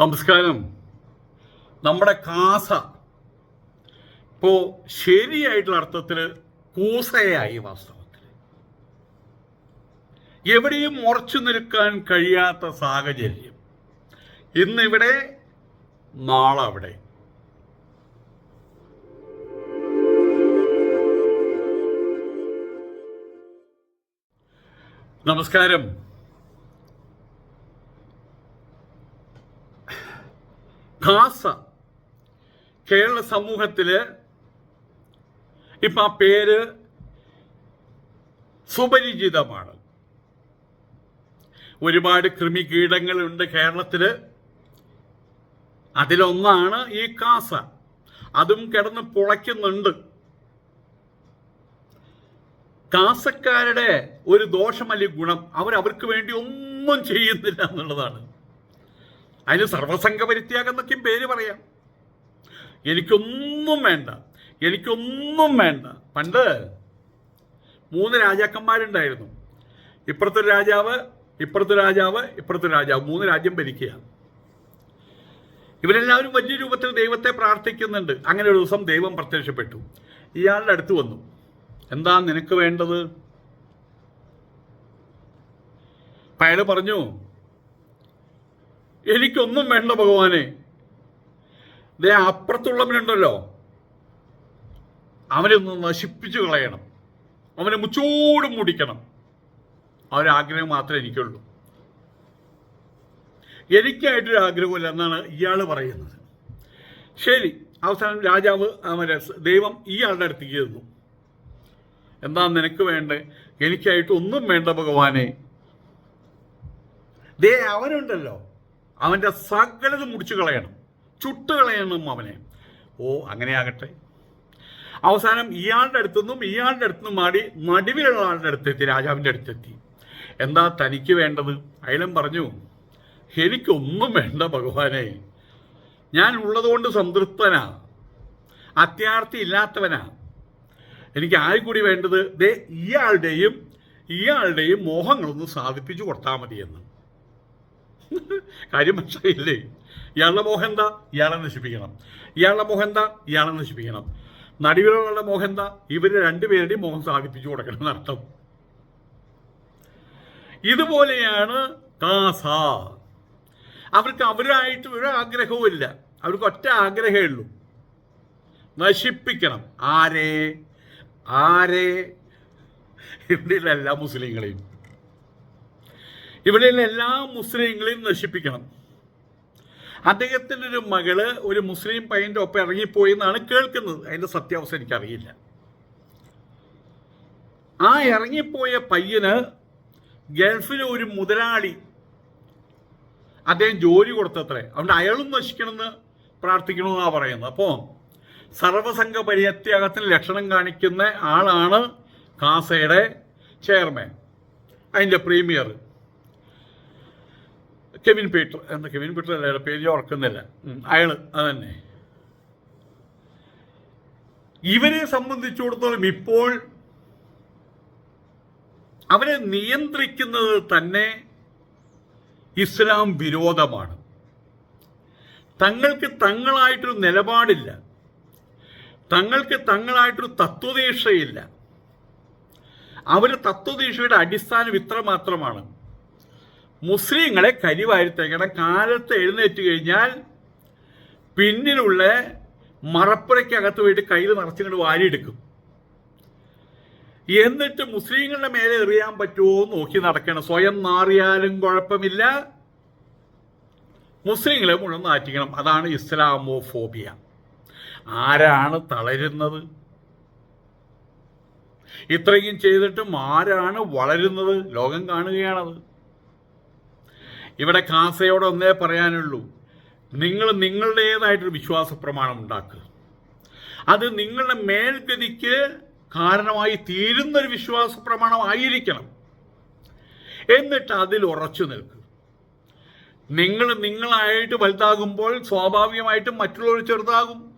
നമസ്കാരം. നമ്മുടെ കാസ ഇപ്പോ ശരിയായിട്ടുള്ള അർത്ഥത്തിൽ കൂസയായി വാസ്തവത്തിൽ എവിടെയും ഉറച്ചു നിൽക്കാൻ കഴിയാത്ത സാഹചര്യം. ഇന്നിവിടെ നാളെ അവിടെ നമസ്കാരം. ഖാസ കേരള സമൂഹത്തിൽ ഇപ്പൊ ആ പേര് സുപരിചിതമാണ്. ഒരുപാട് കൃമികീടങ്ങളുണ്ട് കേരളത്തിൽ അതിലൊന്നാണ് ഈ കാസ അതും കിടന്ന് പുളയ്ക്കുന്നുണ്ട്. കാസക്കാരുടെ ഒരു ദോഷമല്ലി ഗുണം അവർ അവർക്ക് വേണ്ടി ഒന്നും ചെയ്യുന്നില്ല എന്നുള്ളതാണ്. അതിന് സർവസംഘ പരിത്യാഗം എന്നൊക്കെയും പേര് പറയാം. എനിക്കൊന്നും വേണ്ട എനിക്കൊന്നും വേണ്ട. പണ്ട് മൂന്ന് രാജാക്കന്മാരുണ്ടായിരുന്നു. ഇപ്പുറത്തെ രാജാവ് ഇപ്പുറത്തെ രാജാവ് ഇപ്പുറത്തെ രാജാവ്. മൂന്ന് രാജ്യം ഭരിക്കുക. ഇവരെല്ലാവരും വലിയ രൂപത്തിൽ ദൈവത്തെ പ്രാർത്ഥിക്കുന്നുണ്ട്. അങ്ങനെ ഒരു ദിവസം ദൈവം പ്രത്യക്ഷപ്പെട്ടു. ഇയാളുടെ അടുത്ത് വന്നു. എന്താ നിനക്ക് വേണ്ടത്? അയാൾ പറഞ്ഞു എനിക്കൊന്നും വേണ്ട ഭഗവാനെ. ദേ അപ്പുറത്തുള്ളവനുണ്ടല്ലോ. അവനെ ഒന്ന് നശിപ്പിച്ചു കളയണം. അവനെ മുച്ചോടും മുടിക്കണം. അവരാഗ്രഹം മാത്രമേ എനിക്കുള്ളൂ. എനിക്കായിട്ടൊരു ആഗ്രഹമില്ല എന്നാണ് ഇയാൾ പറയുന്നത്. ശരി അവസാനം രാജാവ് അവരെ ദൈവം ഇയാളുടെ അടുത്തേക്ക് ചെന്നു. എന്താ നിനക്ക് വേണ്ടേ? എനിക്കായിട്ട് ഒന്നും വേണ്ട ഭഗവാനെ. ദേ അവനുണ്ടല്ലോ. അവന്റെ സകലത് മുടിച്ചു കളയണം ചുട്ട് കളയണം അവനെ. ഓ അങ്ങനെയാകട്ടെ. അവസാനം ഇയാളുടെ അടുത്തുനിന്നും ഇയാളുടെ അടുത്തുനിന്നും മാടി നടുവിലുള്ള ആളുടെ അടുത്തെത്തി രാജാവിന്റെ അടുത്തെത്തി. എന്താ തനിക്ക് വേണ്ടത്? അയാളും പറഞ്ഞു എനിക്കൊന്നും വേണ്ട ഭഗവാനെ. ഞാൻ ഉള്ളതുകൊണ്ട് സംതൃപ്തനാ. അത്യാർത്ഥി ഇല്ലാത്തവനാ. എനിക്ക് ആയി കൂടി വേണ്ടത്? ദേ ഇയാളുടെയും ഇയാളുടെയും മോഹങ്ങളൊന്ന് സാധിപ്പിച്ചു കൊടുത്താൽ മതിയെന്ന്. കാര്യം മനസ്സിലായില്ലേ? ഇയാളുടെ മോഹം എന്താ? ഇയാളെ നശിപ്പിക്കണം. ഇയാളുടെ മോഹം എന്താ? ഇയാളെ നശിപ്പിക്കണം. നടുവിലുള്ള മോഹം എന്താ? ഇവർ രണ്ടുപേരുടെയും മോഹം സാധിപ്പിച്ചു കൊടുക്കണം എന്നർത്ഥം ഇതുപോലെയാണ് കാസ. അവർക്ക് അവരായിട്ട് ഒരു ആഗ്രഹവും ഇല്ല. അവർക്ക് ഒറ്റ ആഗ്രഹമേ ഉള്ളൂ. നശിപ്പിക്കണം. ആരെ? ആരെ? എല്ലാ മുസ്ലിങ്ങളെയും. ഇവിടെയുള്ള എല്ലാ മുസ്ലിങ്ങളെയും നശിപ്പിക്കണം. അദ്ദേഹത്തിന്റെ ഒരു മകൾ ഒരു മുസ്ലിം പയ്യന്റെ ഒപ്പം ഇറങ്ങിപ്പോയി എന്നാണ് കേൾക്കുന്നത്. അതിന്റെ സത്യാവസ്ഥ എനിക്കറിയില്ല. ആ ഇറങ്ങിപ്പോയ പയ്യന് ഗൾഫിലെ ഒരു മുതലാളി അദ്ദേഹം ജോലി കൊടുത്തത്രേ. അതുകൊണ്ട് അയാളും നശിക്കണമെന്ന് പ്രാർത്ഥിക്കണമെന്നാണ് പറയുന്നത്. അപ്പോൾ സർവസംഘ പരിത്യാഗത്തിന് ലക്ഷണം കാണിക്കുന്ന ആളാണ് കാസയുടെ ചെയർമാൻ. അതിന്റെ പ്രീമിയർ. കെവിൻ പീറ്റർ എന്താ കെവിൻ പീറ്റർ അല്ല? അയാളുടെ പേര് ഓർക്കുന്നില്ല. അയാൾ അതന്നെ. ഇവരെ സംബന്ധിച്ചിടത്തോളം ഇപ്പോൾ അവരെ നിയന്ത്രിക്കുന്നത് തന്നെ ഇസ്ലാം വിരോധമാണ്. തങ്ങൾക്ക് തങ്ങളായിട്ടൊരു നിലപാടില്ല. തങ്ങൾക്ക് തങ്ങളായിട്ടൊരു തത്വദീക്ഷയില്ല. അവർ തത്വദീക്ഷയുടെ അടിസ്ഥാനം ഇത്ര മാത്രമാണ് മുസ്ലിങ്ങളെ കരിവാരിത്തേക്കണം. കാലത്ത് എഴുന്നേറ്റ് കഴിഞ്ഞാൽ പിന്നിലുള്ള മറപ്പുരയ്ക്കകത്ത് പോയിട്ട് കയ്യിൽ നിറച്ചിങ്ങോട്ട് വാരിയെടുക്കും. എന്നിട്ട് മുസ്ലിങ്ങളുടെ മേലെ എറിയാൻ പറ്റുമോ എന്ന് നോക്കി നടക്കണം. സ്വയം നാറിയാലും കുഴപ്പമില്ല. മുസ്ലിങ്ങളെ മുഴുവൻ നാറ്റിക്കണം. അതാണ് ഇസ്ലാമോഫോബിയ. ആരാണ് തളരുന്നത്? ഇത്രയും ചെയ്തിട്ടും ആരാണ് വളരുന്നത്? ലോകം കാണുകയാണത്. ഇവിടെ കാസയോട് ഒന്നേ പറയാനുള്ളൂ. നിങ്ങൾ നിങ്ങളുടേതായിട്ടൊരു വിശ്വാസ പ്രമാണം ഉണ്ടാക്കുക. അത് നിങ്ങളുടെ മേൽഗതിക്ക് കാരണമായി തീരുന്നൊരു വിശ്വാസ പ്രമാണമായിരിക്കണം എന്നിട്ട് അതിൽ ഉറച്ചു നിൽക്കുക. നിങ്ങൾ നിങ്ങളായിട്ട് വലുതാകുമ്പോൾ സ്വാഭാവികമായിട്ടും മറ്റുള്ളവർ ചെറുതാകും.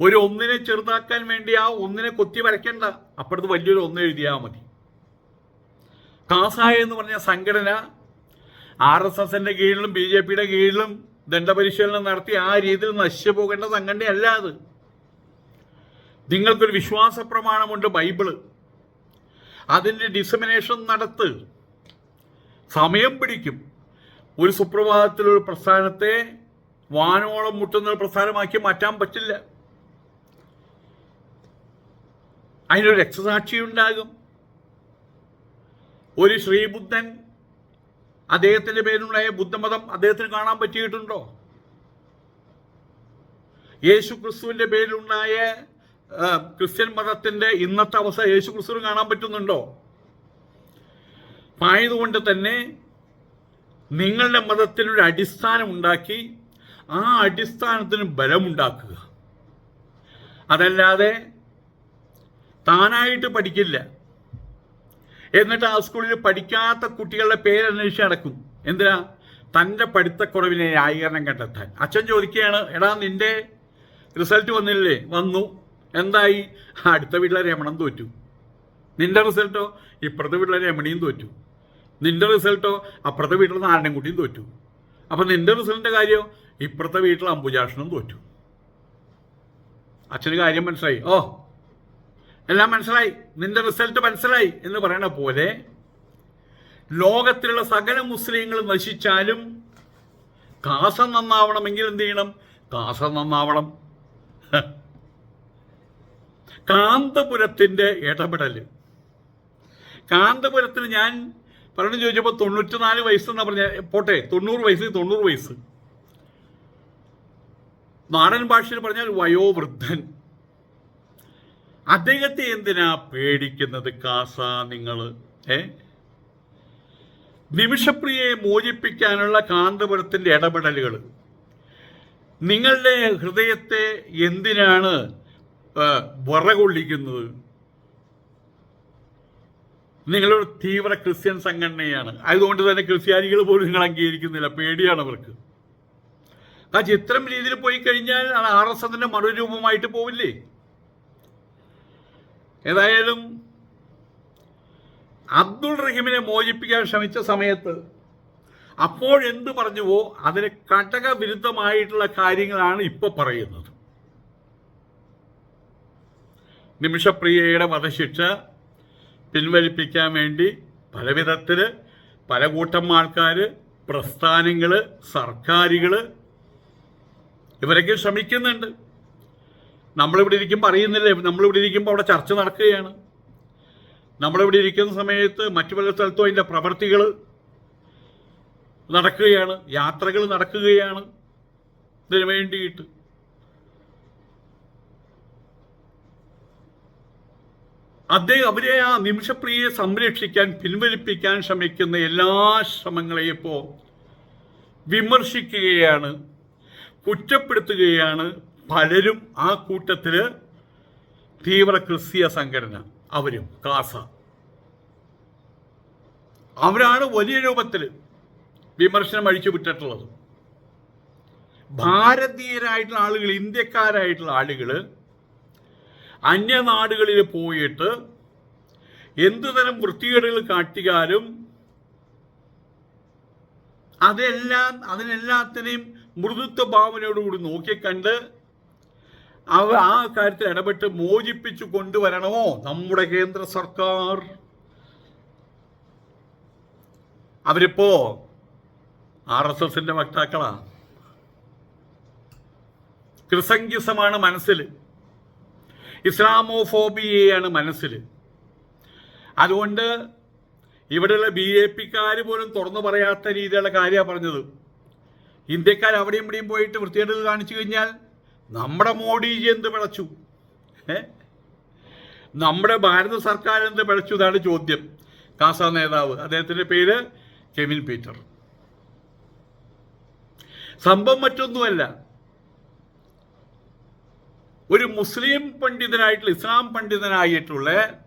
ഒരു ഒന്നിനെ ചെറുതാക്കാൻ വേണ്ടി ആ ഒന്നിനെ കൊത്തി വരയ്ക്കണ്ട അപ്പുറത്ത് വലിയൊരു ഒന്ന് എഴുതിയാൽ മതി. കാസായ എന്ന് പറഞ്ഞ സംഘടന ആർ എസ് എസിന്റെ കീഴിലും ബി ജെ പിയുടെ കീഴിലും ദണ്ഡപരിശീലനം നടത്തി ആ രീതിയിൽ നശിച്ചു പോകേണ്ട സംഘടനയല്ല അത്. നിങ്ങൾക്കൊരു വിശ്വാസ പ്രമാണമുണ്ട് ബൈബിൾ. അതിന്റെ ഡിസമിനേഷൻ നടത്ത് സമയം പിടിക്കും. ഒരു സുപ്രഭാതത്തിലൊരു പ്രസ്ഥാനത്തെ വാനോളം മുട്ടുന്ന പ്രസ്ഥാനമാക്കി മാറ്റാൻ പറ്റില്ല. അതിനൊരു രക്തസാക്ഷി ഉണ്ടാകും ഒരു ശ്രീബുദ്ധൻ അദ്ദേഹത്തിന്റെ പേരിലുള്ള ബുദ്ധമതം അദ്ദേഹത്തിന് കാണാൻ പറ്റിയിട്ടുണ്ടോ? യേശു ക്രിസ്തുവിന്റെ പേരിലുണ്ടായ ക്രിസ്ത്യൻ മതത്തിന്റെ ഇന്നത്തെ അവസ്ഥ യേശു ക്രിസ്തുവിന് കാണാൻ പറ്റുന്നുണ്ടോ? ആയതുകൊണ്ട് തന്നെ നിങ്ങളുടെ മതത്തിനൊരു അടിസ്ഥാനം ഉണ്ടാക്കി ആ അടിസ്ഥാനത്തിന് ബലമുണ്ടാക്കുക. അതല്ലാതെ താനായിട്ട് പഠിക്കില്ല. എന്നിട്ട് ആ സ്കൂളിൽ പഠിക്കാത്ത കുട്ടികളുടെ പേരന്വേഷിച്ച് നടക്കും. എന്തിനാ? തന്റെ പഠിത്തക്കുറവിനെ ന്യായീകരണം കണ്ടെത്താൻ. അച്ഛൻ ചോദിക്കുകയാണ് എടാ നിന്റെ റിസൾട്ട് വന്നില്ലേ? വന്നു. എന്തായി? അടുത്ത വീട്ടിലെ രമണം തോറ്റു. നിന്റെ റിസൾട്ടോ? ഇപ്പുറത്തെ വീട്ടിലെ രമണിയും തോറ്റു. നിന്റെ റിസൾട്ടോ? അപ്പുറത്തെ വീട്ടിലെ നാരായണൻകുട്ടിയും തോറ്റു. അപ്പം നിന്റെ റിസൾട്ടിന്റെ കാര്യം? ഇപ്പുറത്തെ വീട്ടിലെ അംബുജാഷനും തോറ്റു. അച്ഛന് കാര്യം മനസ്സിലായി. ഓ എല്ലാം മനസ്സിലായി? നിന്റെ റിസൾട്ട് മനസ്സിലായി? എന്ന് പറയണ പോലെ ലോകത്തിലുള്ള സകല മുസ്ലിങ്ങൾ നശിച്ചാലും കാസ നന്നാവണമെങ്കിൽ എന്ത് ചെയ്യണം? കാസ നന്നാവണം. കാന്തപുരത്തിന്റെ ഇടപെടൽ കാന്തപുരത്തിന് ഞാൻ പറഞ്ഞു ചോദിച്ചപ്പോൾ തൊണ്ണൂറ്റിനാല് വയസ്സെന്നാ പറഞ്ഞ പോട്ടെ തൊണ്ണൂറ് വയസ്സ് തൊണ്ണൂറ് വയസ്സ്. നാടൻ ഭാഷയിൽ പറഞ്ഞാൽ വയോവൃദ്ധൻ. അദ്ദേഹത്തെ എന്തിനാ പേടിക്കുന്നത് കാസ നിങ്ങൾ ഏ? നിമിഷപ്രിയയെ മോചിപ്പിക്കാനുള്ള കാന്തപുരത്തിന്റെ ഇടപെടലുകൾ. നിങ്ങളുടെ ഹൃദയത്തെ എന്തിനാണ് വിറകൊള്ളിക്കുന്നത്? നിങ്ങളൊരു തീവ്ര ക്രിസ്ത്യൻ സംഘടനയാണ്. അതുകൊണ്ട് തന്നെ ക്രിസ്ത്യാനികൾ പോലും നിങ്ങൾ അംഗീകരിക്കുന്നില്ല. പേടിയാണ് അവർക്ക്. ആ ചിത്രം രീതിയിൽ പോയി കഴിഞ്ഞാൽ ആർ എസ് എസിന്റെ മറുരൂപമായിട്ട് പോവില്ലേ? ഏതായാലും അബ്ദുൾ റഹീമിനെ മോചിപ്പിക്കാൻ ശ്രമിച്ച സമയത്ത് അപ്പോഴെന്ത് പറഞ്ഞുവോ അതിന് കടകവിരുദ്ധമായിട്ടുള്ള കാര്യങ്ങളാണ് ഇപ്പോൾ പറയുന്നത്. നിമിഷപ്രിയയുടെ വധശിക്ഷ പിൻവലിപ്പിക്കാൻ വേണ്ടി പലവിധത്തിൽ പല കൂട്ടം ആൾക്കാർ പ്രസ്ഥാനങ്ങൾ സർക്കാരുകൾ ഇവരൊക്കെ ശ്രമിക്കുന്നുണ്ട്. നമ്മളിവിടെ ഇരിക്കുമ്പോൾ അറിയുന്നില്ലേ? നമ്മളിവിടെ ഇരിക്കുമ്പോൾ അവിടെ ചർച്ച നടക്കുകയാണ്. നമ്മളിവിടെ ഇരിക്കുന്ന സമയത്ത് മറ്റു പല സ്ഥലത്തും അതിന്റെ പ്രവർത്തികൾ നടക്കുകയാണ്. യാത്രകൾ നടക്കുകയാണ്. ഇതിനു വേണ്ടിയിട്ട്. അദ്ദേഹം അവരെ ആ നിമിഷപ്രിയയെ സംരക്ഷിക്കാൻ പിൻവലിപ്പിക്കാൻ ശ്രമിക്കുന്ന എല്ലാ ശ്രമങ്ങളെയും ഇപ്പോൾ വിമർശിക്കുകയാണ് കുറ്റപ്പെടുത്തുകയാണ് പലരും ആ കൂട്ടത്തിൽ തീവ്ര ക്രിസ്തീയ സംഘടന അവരും കാസ അവരാണ് വലിയ രൂപത്തിൽ വിമർശനം അഴിച്ചു വിട്ടിട്ടുള്ളത്. ഭാരതീയരായിട്ടുള്ള ആളുകൾ ഇന്ത്യക്കാരായിട്ടുള്ള ആളുകൾ അന്യനാടുകളിൽ പോയിട്ട് എന്തുതരം വൃത്തികേടുകൾ കാട്ടിയാലും അതെല്ലാം അതിനെല്ലാത്തിനെയും മൃദുത്വ ഭാവനയോടുകൂടി നോക്കിക്കണ്ട് അവ ആ കാര്യത്തിൽ ഇടപെട്ട് മോചിപ്പിച്ചു കൊണ്ടുവരണമോ? നമ്മുടെ കേന്ദ്ര സർക്കാർ. അവരിപ്പോ ആർ എസ് എസിന്റെ വക്താക്കളാ. ക്രിസംഗിസമാണ് മനസ്സിൽ. ഇസ്ലാമോഫോബിയയാണ് മനസ്സിൽ. അതുകൊണ്ട് ഇവിടെയുള്ള ബി ജെ പിക്കാർ പോലും തുറന്നു പറയാത്ത രീതിയിലുള്ള കാര്യമാണ് പറഞ്ഞത്. ഇന്ത്യക്കാർ അവിടെയും ഇവിടെയും പോയിട്ട് വൃത്തികേടുകൾ കാണിച്ചു കഴിഞ്ഞാൽ നമ്മുടെ മോഡിജി എന്ത് പിഴച്ചു? നമ്മുടെ ഭാരത സർക്കാർ എന്ത് പിഴച്ചു ഇതാണ് ചോദ്യം. കാസ നേതാവ്. അദ്ദേഹത്തിന്റെ പേര് കെവിൻ പീറ്റർ. സംഭവം മറ്റൊന്നുമല്ല. ഒരു മുസ്ലിം പണ്ഡിതനായിട്ടുള്ള ഇസ്ലാം പണ്ഡിതനായിട്ടുള്ള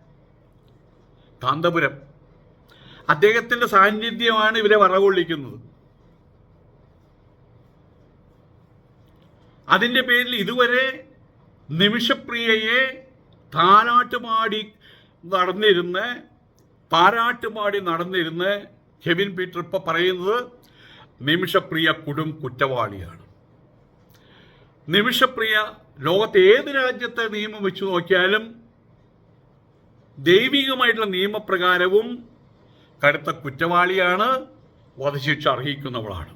കാന്തപുരം. അദ്ദേഹത്തിന്റെ സാന്നിധ്യമാണ് ഇവരെ വറകൊള്ളിക്കുന്നത്. അതിന്റെ പേരിൽ ഇതുവരെ നിമിഷപ്രിയയെ താരാട്ടുപാടി നടന്നിരുന്ന് താരാട്ടുപാടി നടന്നിരുന്ന് കെവിൻ പീറ്റർ ഇപ്പോൾ പറയുന്നത് നിമിഷപ്രിയ കൊടും കുറ്റവാളിയാണ്. നിമിഷപ്രിയ ലോകത്തെ ഏത് രാജ്യത്തെ നിയമം വെച്ച് നോക്കിയാലും ദൈവികമായിട്ടുള്ള നിയമപ്രകാരവും കടുത്ത കുറ്റവാളിയാണ് വധശിക്ഷ അർഹിക്കുന്നവളാണ്.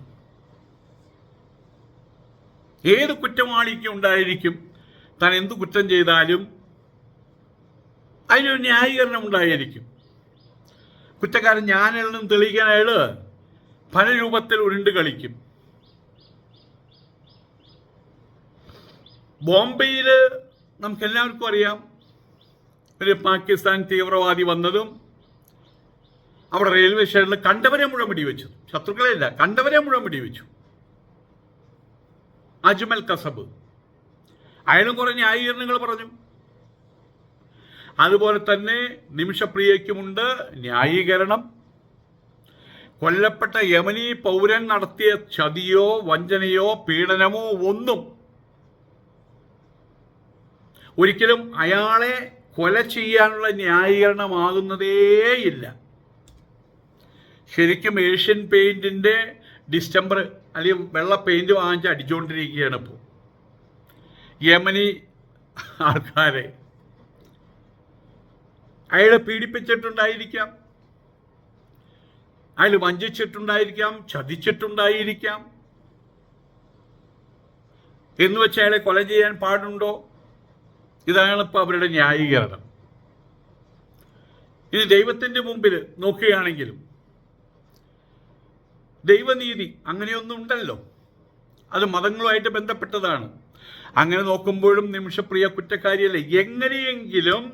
ഏത് കുറ്റവാളിക്കും ഉണ്ടായിരിക്കും? താൻ എന്ത് കുറ്റം ചെയ്താലും അതിനൊരു ന്യായീകരണം ഉണ്ടായിരിക്കും. കുറ്റക്കാരൻ ഞാനെന്നും തെളിയിക്കാൻ അയാൾ പല രൂപത്തിൽ ഉരുണ്ട് കളിക്കും. ബോംബെയിൽ നമുക്കെല്ലാവർക്കും അറിയാം ഒരു പാകിസ്ഥാൻ തീവ്രവാദി വന്നതും അവിടെ റെയിൽവേ സ്റ്റേഷനിൽ കണ്ടവരെ മുഴുവൻ വെടിവെച്ചു. ശത്രുക്കളെയല്ല കണ്ടവരെ മുഴുവൻ വെടിവെച്ചു. അജ്മൽ കസബ്. അയാളും കുറെ ന്യായീകരണങ്ങൾ പറഞ്ഞു. അതുപോലെ തന്നെ നിമിഷപ്രിയയ്ക്കുമുണ്ട് ന്യായീകരണം. കൊല്ലപ്പെട്ട യമനി പൗരൻ നടത്തിയ ചതിയോ വഞ്ചനയോ പീഡനമോ ഒന്നും ഒരിക്കലും അയാളെ കൊല ചെയ്യാനുള്ള ന്യായീകരണമാകുന്നതേയില്ല ശരിക്കും ഏഷ്യൻ പെയിന്റിന്റെ ഡിസ്റ്റംബർ അല്ലെങ്കിൽ വെള്ള പെയിന്റ് വാങ്ങിച്ച് അടിച്ചുകൊണ്ടിരിക്കുകയാണ് ഇപ്പോൾ യമനി ആൾക്കാരെ. അയാളെ പീഡിപ്പിച്ചിട്ടുണ്ടായിരിക്കാം. അയാൾ വഞ്ചിച്ചിട്ടുണ്ടായിരിക്കാം ചതിച്ചിട്ടുണ്ടായിരിക്കാം. എന്ന് വെച്ച് അയാളെ കൊല ചെയ്യാൻ പാടുണ്ടോ? ഇതാണ് ഇപ്പോൾ അവരുടെ ന്യായീകരണം. ഇത് ദൈവത്തിന്റെ മുമ്പിൽ നോക്കുകയാണെങ്കിലും ദൈവനീതി അങ്ങനെയൊന്നും ഉണ്ടല്ലോ. അത് മതങ്ങളുമായിട്ട് ബന്ധപ്പെട്ടതാണ്. അങ്ങനെ നോക്കുമ്പോഴും നിമിഷപ്രിയ കുറ്റക്കാരിയല്ല? എങ്ങനെയെങ്കിലും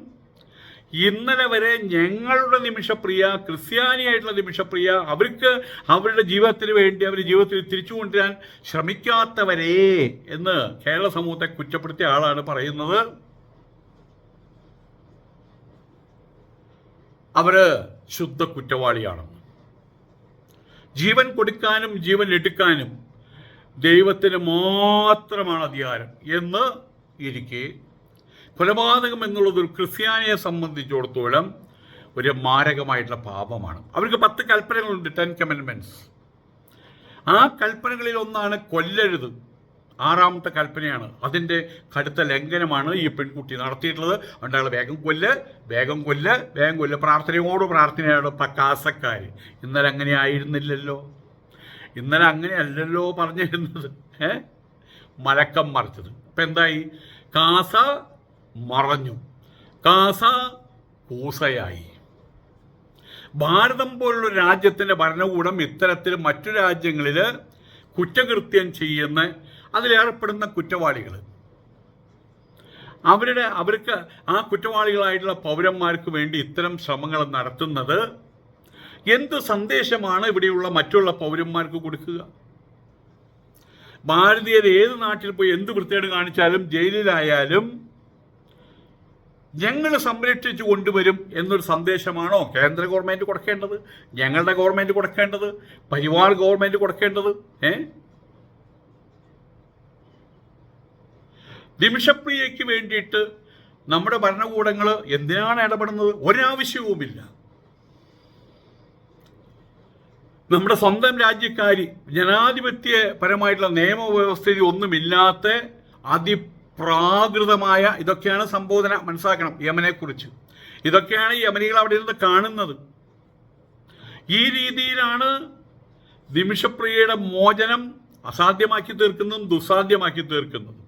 ഇന്നലെ വരെ ഞങ്ങളുടെ നിമിഷപ്രിയ ക്രിസ്ത്യാനിയായിട്ടുള്ള നിമിഷപ്രിയ അവർക്ക് അവരുടെ ജീവിതത്തിന് വേണ്ടി അവരുടെ ജീവിതത്തിൽ തിരിച്ചു കൊണ്ടുവരാൻ ശ്രമിക്കാത്തവരെ എന്ന് കേരള സമൂഹത്തെ കുറ്റപ്പെടുത്തിയ ആളാണ് പറയുന്നത്. അവർ ശുദ്ധ കുറ്റവാളിയാണെന്ന് ജീവൻ കൊടുക്കാനും ജീവൻ എടുക്കാനും ദൈവത്തിന് മാത്രമാണ് അധികാരം എന്ന് ഇരിക്കെ. കൊലപാതകം എന്നുള്ളത് ഒരു ക്രിസ്ത്യാനിയെ സംബന്ധിച്ചിടത്തോളം ഒരു മാരകമായിട്ടുള്ള പാപമാണ്. അവർക്ക് പത്ത് കൽപ്പനകളുണ്ട് ടെൻ കമൻമെന്റ്സ് ആ കൽപ്പനകളിൽ ഒന്നാണ് കൊല്ലരുത്. ആറാമത്തെ കൽപ്പനയാണ്. അതിന്റെ കടുത്ത ലംഘനമാണ് ഈ പെൺകുട്ടി നടത്തിയിട്ടുള്ളത്. അതുകൊണ്ട് അയാൾ വേഗം കൊല്ല് വേഗം കൊല്ല് വേഗം കൊല്ല്. പ്രാർത്ഥനയോട് പ്രാർത്ഥനയോട് പ്രകാശക്കാർ ഇന്നലെ അങ്ങനെ ആയിരുന്നില്ലല്ലോ. ഇന്നലെ അങ്ങനെയല്ലല്ലോ പറഞ്ഞിരുന്നത്. ഏ? മലക്കം മറിച്ചത്. ഇപ്പം എന്തായി? കാസ മറഞ്ഞു. കാസ കൂസയായി. ഭാരതം പോലുള്ള രാജ്യത്തിന്റെ ഭരണകൂടം ഇത്തരത്തിൽ മറ്റു രാജ്യങ്ങളിൽ കുറ്റകൃത്യം ചെയ്യുന്ന അതിലേർപ്പെടുന്ന കുറ്റവാളികൾ അവരുടെ അവർക്ക് ആ കുറ്റവാളികളായിട്ടുള്ള പൗരന്മാർക്ക് വേണ്ടി ഇത്തരം ശ്രമങ്ങൾ നടത്തുന്നത് എന്ത് സന്ദേശമാണ് ഇവിടെയുള്ള മറ്റുള്ള പൗരന്മാർക്ക് കൊടുക്കുക? ഭാരതീയർ ഏത് നാട്ടിൽ പോയി എന്ത് വൃത്തികേട് കാണിച്ചാലും ജയിലിലായാലും ഞങ്ങൾ സംരക്ഷിച്ചു കൊണ്ടുവരും എന്നൊരു സന്ദേശമാണോ കേന്ദ്ര ഗവൺമെന്റ് കൊടുക്കേണ്ടത്? ഞങ്ങളുടെ ഗവൺമെന്റ് കൊടുക്കേണ്ടത്? പരിവാർ ഗവൺമെന്റ് കൊടുക്കേണ്ടത്? ഏ? നിമിഷപ്രിയയ്ക്ക് വേണ്ടിയിട്ട് നമ്മുടെ ഭരണകൂടങ്ങൾ എന്തിനാണ് ഇടപെടുന്നത്? ഒരാവശ്യവുമില്ല. നമ്മുടെ സ്വന്തം രാജ്യക്കാരി ജനാധിപത്യപരമായിട്ടുള്ള നിയമവ്യവസ്ഥയിൽ ഒന്നുമില്ലാത്ത അതിപ്രാകൃതമായ ഇതൊക്കെയാണ് സംബോധന മനസ്സിലാക്കണം യമനെക്കുറിച്ച്. ഇതൊക്കെയാണ് യമനികൾ അവിടെ ഇരുന്ന് കാണുന്നത്. ഈ രീതിയിലാണ് നിമിഷപ്രിയയുടെ മോചനം അസാധ്യമാക്കി തീർക്കുന്നതും ദുസ്സാധ്യമാക്കി തീർക്കുന്നതും.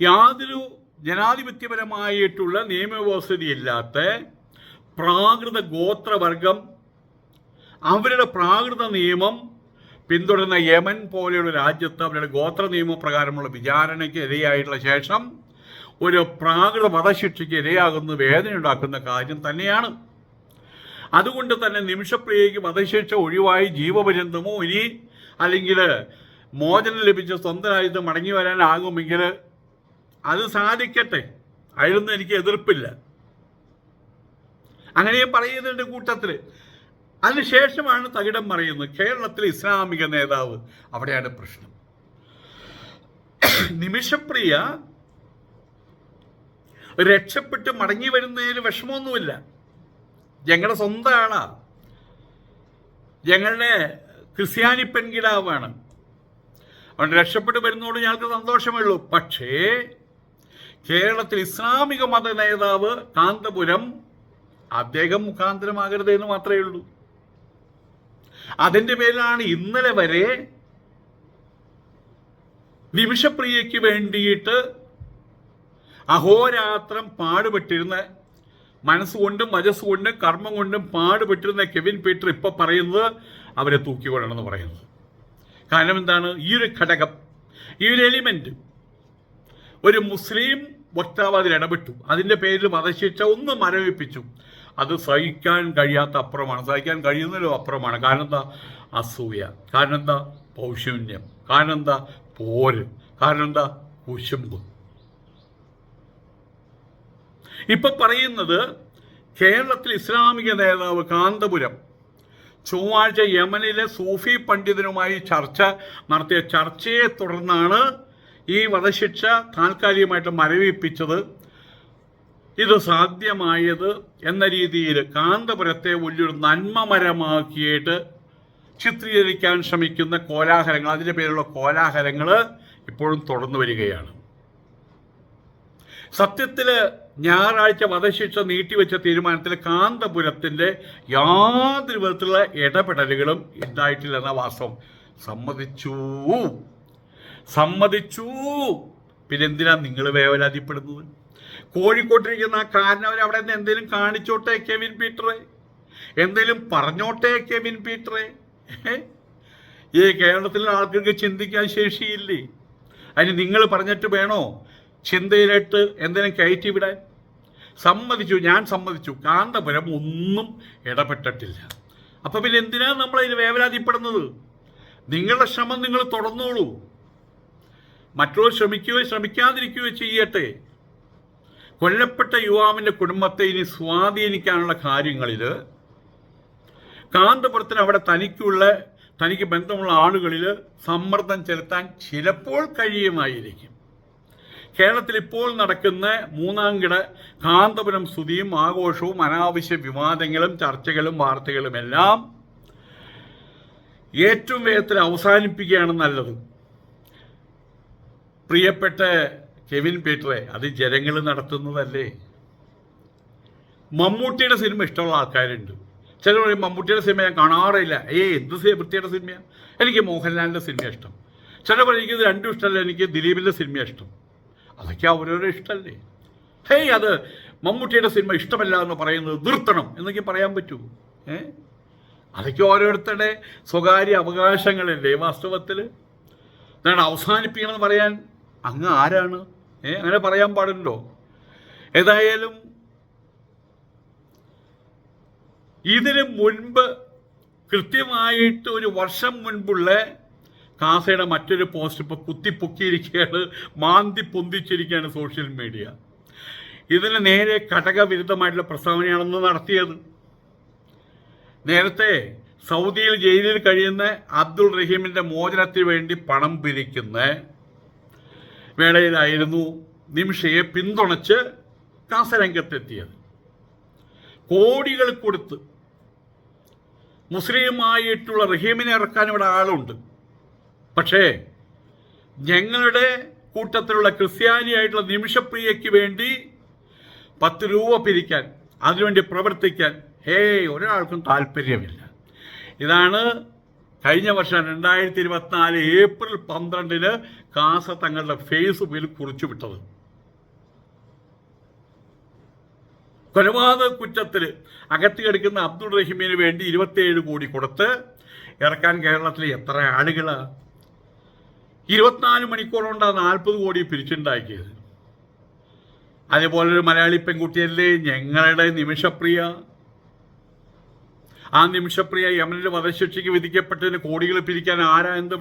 യാതൊരു ജനാധിപത്യപരമായിട്ടുള്ള നിയമവ്യവസ്ഥയില്ലാത്ത പ്രാകൃത ഗോത്രവർഗം അവരുടെ പ്രാകൃത നിയമം പിന്തുടരുന്ന യമൻ പോലെയുള്ള രാജ്യത്ത് അവരുടെ ഗോത്ര നിയമപ്രകാരമുള്ള വിചാരണയ്ക്ക് ഇരയായിട്ടുള്ള ശേഷം ഒരു പ്രാകൃത വധശിക്ഷയ്ക്ക് ഇരയാകുന്ന വേദന ഉണ്ടാക്കുന്ന കാര്യം തന്നെയാണ്. അതുകൊണ്ട് തന്നെ നിമിഷപ്രിയയ്ക്ക് വധശിക്ഷ ഒഴിവായി ജീവപര്യന്തമോ ഇനി അല്ലെങ്കിൽ മോചനം ലഭിച്ച സ്വന്തം രാജ്യത്ത് മടങ്ങി വരാനാകുമെങ്കിൽ അത് സാധിക്കട്ടെ. അതിലൊന്നും എനിക്ക് എതിർപ്പില്ല. അങ്ങനെ പറയുന്നുണ്ട് കൂട്ടത്തിൽ അതിനുശേഷമാണ് തകിടം പറയുന്നത്. കേരളത്തിലെ ഇസ്ലാമിക നേതാവ്. അവിടെയാണ് പ്രശ്നം. നിമിഷപ്രിയ രക്ഷപ്പെട്ട് മടങ്ങി വരുന്നതിൽ വിഷമമൊന്നുമില്ല. ഞങ്ങളുടെ സ്വന്തം ആളാ. ഞങ്ങളുടെ ക്രിസ്ത്യാനി പെൺകിടാവാണ്. അവൻ രക്ഷപ്പെട്ട് വരുന്നതോട് ഞങ്ങൾക്ക് സന്തോഷമേ ഉള്ളൂ. പക്ഷേ കേരളത്തിൽ ഇസ്ലാമിക മത നേതാവ് കാന്തപുരം അദ്ദേഹം മുഖാന്തരമാകരുത് എന്ന് മാത്രമേ ഉള്ളൂ. അതിന്റെ പേരിലാണ് ഇന്നലെ വരെ നിമിഷപ്രിയയ്ക്ക് വേണ്ടിയിട്ട് അഹോരാത്രം പാടുപെട്ടിരുന്ന മനസ്സുകൊണ്ടും വജസ്സുകൊണ്ടും കർമ്മം കൊണ്ടും പാടുപെട്ടിരുന്ന കെവിൻ പീറ്റർ ഇപ്പൊ പറയുന്നത് അവരെ തൂക്കിക്കൊള്ളണമെന്ന് പറയുന്നത്. കാരണം എന്താണ്? ഈ ഒരു ഘടകം ഈ ഒരു എലിമെന്റ് ഒരു മുസ്ലിം വക്താവ് അതിൽ ഇടപെട്ടു അതിന്റെ പേരിൽ വധശിക്ഷ ഒന്ന് മരവിപ്പിച്ചു. അത് സഹിക്കാൻ കഴിയാത്ത അപ്പുറമാണ്. സഹിക്കാൻ കഴിയുന്നതിലും അപ്പുറമാണ്. കാരണം എന്താ അസൂയ. കാരണം എന്താ പൗശൂന്യം. കാരണം എന്താ പോര്. കാരണം എന്താ കുശുമ്പ്. ഇപ്പൊ പറയുന്നത് കേരളത്തിൽ ഇസ്ലാമിക നേതാവ് കാന്തപുരം ചൊവ്വാഴ്ച യമനിലെ സൂഫി പണ്ഡിതനുമായി ചർച്ച നടത്തിയ ചർച്ചയെ തുടർന്നാണ് ഈ വധശിക്ഷ താൽക്കാലികമായിട്ട് മരവിപ്പിച്ചത് ഇത് സാധ്യമായത് എന്ന രീതിയിൽ കാന്തപുരത്തെ വലിയൊരു നന്മമരമാക്കിയിട്ട് ചിത്രീകരിക്കാൻ ശ്രമിക്കുന്ന കോലാഹലങ്ങൾ അതിന്റെ പേരിലുള്ള കോലാഹലങ്ങൾ ഇപ്പോഴും തുടർന്നു വരികയാണ്. സത്യത്തിൽ ഞായറാഴ്ച വധശിക്ഷ നീട്ടിവെച്ച തീരുമാനത്തിൽ കാന്തപുരത്തിന്റെ യാതൊരു വിധത്തിലുള്ള ഇടപെടലുകളും ഉണ്ടായിട്ടില്ലെന്ന വാസ്തവം സമ്മതിച്ചു. സമ്മതിച്ചു. പിന്നെ എന്തിനാ നിങ്ങൾ വേവലാതിപ്പെടുന്നത്? കോഴിക്കോട്ടിരിക്കുന്ന ആ കാരണവർ അവിടെ നിന്ന് എന്തെങ്കിലും കാണിച്ചോട്ടെ കെവിൻ പീറ്ററെ? എന്തെങ്കിലും പറഞ്ഞോട്ടെ കെവിൻ പീറ്ററെ? ഈ കേരളത്തിലെ ആൾക്കാർക്ക് ചിന്തിക്കാൻ ശേഷിയില്ലേ? അതിന് നിങ്ങൾ പറഞ്ഞിട്ട് വേണോ? ചിന്തയിലിട്ട് എന്തെങ്കിലും കയറ്റി വിടാൻ? സമ്മതിച്ചു ഞാൻ സമ്മതിച്ചു. കാന്തപുരം ഒന്നും ഇടപെട്ടിട്ടില്ല. അപ്പൊ പിന്നെ എന്തിനാണ് നമ്മൾ അതിന് വേവലാതിപ്പെടുന്നത്? നിങ്ങളുടെ ശ്രമം നിങ്ങൾ തുടർന്നോളൂ. മറ്റുള്ളവർ ശ്രമിക്കുകയോ ശ്രമിക്കാതിരിക്കുകയോ ചെയ്യട്ടെ. കൊല്ലപ്പെട്ട യുവാവിന്റെ കുടുംബത്തെ ഇനി സ്വാധീനിക്കാനുള്ള കാര്യങ്ങളിൽ കാന്തപുരത്തിന് അവിടെ തനിക്കുള്ള തനിക്ക് ബന്ധമുള്ള ആളുകളിൽ സമ്മർദ്ദം ചെലുത്താൻ ചിലപ്പോൾ കഴിയുമായിരിക്കും. കേരളത്തിൽ ഇപ്പോൾ നടക്കുന്ന മൂന്നാംകിട കാന്തപുരം സ്തുതിയും ആഘോഷവും അനാവശ്യ വിവാദങ്ങളും ചർച്ചകളും വാർത്തകളുമെല്ലാം ഏറ്റവും വേഗത്തിൽ അവസാനിപ്പിക്കുകയാണ് നല്ലത്. പ്രിയപ്പെട്ട കെവിൻ പീറ്ററെ അത് ജനങ്ങൾ നടത്തുന്നതല്ലേ? മമ്മൂട്ടിയുടെ സിനിമ ഇഷ്ടമുള്ള ആൾക്കാരുണ്ട്. ചിലർ പറയും മമ്മൂട്ടിയുടെ സിനിമ ഞാൻ കാണാറില്ല ഏയ് എന്ത് വൃത്തിയുടെ സിനിമയാണ് എനിക്ക് മോഹൻലാലിന്റെ സിനിമ ഇഷ്ടം. ചില പറയും എനിക്കിത് രണ്ടും ഇഷ്ടമല്ല എനിക്ക് ദിലീപിന്റെ സിനിമ ഇഷ്ടം. അതൊക്കെ അവരോരോ ഇഷ്ടമല്ലേ ഹേയ് അത് മമ്മൂട്ടിയുടെ സിനിമ ഇഷ്ടമല്ല എന്ന് പറയുന്നത് നിർത്തണം എന്നൊക്കെ പറയാൻ പറ്റൂ. ഏ? അതൊക്കെ ഓരോരുത്തരുടെ സ്വകാര്യ അവകാശങ്ങളല്ലേ വാസ്തവത്തിൽ എന്താണ് അവസാനിപ്പിക്കണമെന്ന് പറയാൻ അങ്ങ് ആരാണ്? ഏ അങ്ങനെ പറയാൻ പാടുണ്ടോ ഏതായാലും ഇതിന് മുൻപ് കൃത്യമായിട്ട് ഒരു വർഷം മുൻപുള്ള കാസയുടെ മറ്റൊരു പോസ്റ്റ് ഇപ്പോൾ കുത്തിപ്പൊക്കിയിരിക്കുകയാണ് മാന്തി പൊന്തിച്ചിരിക്കുകയാണ് സോഷ്യൽ മീഡിയ. ഇതിന് നേരെ ഘടകവിരുദ്ധമായിട്ടുള്ള പ്രസ്താവനയാണെന്ന് നടത്തിയത്. നേരത്തെ സൗദിയിൽ ജയിലിൽ കഴിയുന്ന അബ്ദുൾ റഹീമിന്റെ മോചനത്തിന് വേണ്ടി പണം പിരിക്കുന്ന വേളയിലായിരുന്നു നിമിഷയെ പിന്തുണച്ച് കാസരംഗത്തെത്തിയത്. കോടികൾ കൊടുത്ത് മുസ്ലിമായിട്ടുള്ള റഹീമിനെ ഇറക്കാൻ ഇവിടെ ആളുണ്ട്. പക്ഷേ ഞങ്ങളുടെ കൂട്ടത്തിലുള്ള ക്രിസ്ത്യാനിയായിട്ടുള്ള നിമിഷപ്രിയയ്ക്ക് വേണ്ടി പത്ത് രൂപ പിരിക്കാൻ അതിനുവേണ്ടി പ്രവർത്തിക്കാൻ ഹേ ഒരാൾക്കും താല്പര്യമില്ല. ഇതാണ് കഴിഞ്ഞ വർഷം രണ്ടായിരത്തി ഇരുപത്തിനാല് ഏപ്രിൽ പന്ത്രണ്ടിന് കാസ തങ്ങളുടെ ഫേസ്ബുക്കിൽ കുറിച്ചു വിട്ടത് കൊലപാതക കുറ്റത്തിൽ അകത്തി കിടക്കുന്ന അബ്ദുൾ റഹീമിന് വേണ്ടി ഇരുപത്തിയേഴ് കോടി കൊടുത്ത് ഇറക്കാൻ കേരളത്തിൽ എത്ര ആളുകൾ ഇരുപത്തിനാല് മണിക്കൂർ കൊണ്ടാണ് നാൽപ്പത് കോടി പിരിച്ചുണ്ടാക്കിയത്. അതേപോലെ ഒരു മലയാളി പെൺകുട്ടിയല്ലേ ഞങ്ങളുടെ നിമിഷപ്രിയ? ആ നിമിഷപ്രിയ യമനിൽ വധശിക്ഷയ്ക്ക് വിധിക്കപ്പെട്ടതിന് കോടികൾ പിരിക്കാൻ ആരാ എന്ത്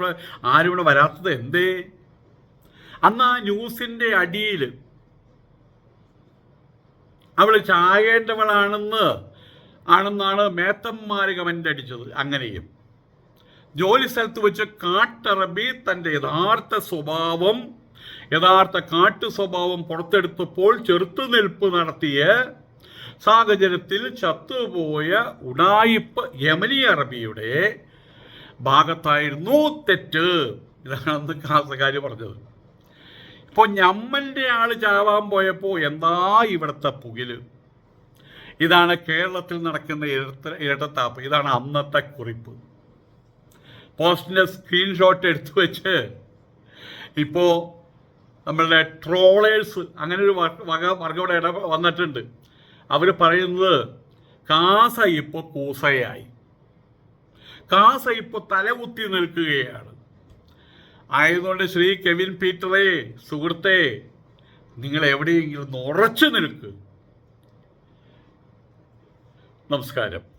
ആരും ഇവിടെ വരാത്തത് എന്തേ? അന്ന് ആ ന്യൂസിന്റെ അടിയിൽ അവൾ ചാകേണ്ടവളാണെന്ന് ആണെന്നാണ് മേത്തന്മാർ കമന്റ് അടിച്ചത്. അങ്ങനെയും. ജോലി സ്ഥലത്ത് വെച്ച് കാട്ടറബി തന്റെ യഥാർത്ഥ സ്വഭാവം യഥാർത്ഥ കാട്ടു സ്വഭാവം പുറത്തെടുത്തപ്പോൾ ചെറുത്തുനിൽപ്പ് നടത്തിയ സാഹചര്യത്തിൽ ചത്തുപോയ ഉടായിപ്പ് യമലി അറബിയുടെ ഭാഗത്തായിരുന്നു തെറ്റ്. ഇതാണെന്ന് അന്ന് പറഞ്ഞത്. ഇപ്പോൾ ഞമ്മന്റെ ആൾ ചാവാൻ പോയപ്പോൾ എന്താ ഇവിടുത്തെ പുകിൽ? ഇതാണ് കേരളത്തിൽ നടക്കുന്ന ഇരട്ട ഇരട്ടത്താപ്പ്. ഇതാണ് അന്നത്തെ കുറിപ്പ്. പോസ്റ്റിന്റെ സ്ക്രീൻഷോട്ട് എടുത്തു വെച്ച് ഇപ്പോൾ നമ്മളുടെ ട്രോളേഴ്സ് അങ്ങനെ ഒരു വക വർഗം ഇവിടെ ഇട വന്നിട്ടുണ്ട്. അവർ പറയുന്നത് കാസ ഇപ്പോൾ കൂസയായി. കാസ ഇപ്പോൾ തലകുത്തി നിൽക്കുകയാണ്. ആയതുകൊണ്ട് ശ്രീ കെവിൻ പീറ്ററെ സുഹൃത്തെ നിങ്ങൾ എവിടെയെങ്കിലും ഉറച്ചു നിൽക്ക്. നമസ്കാരം.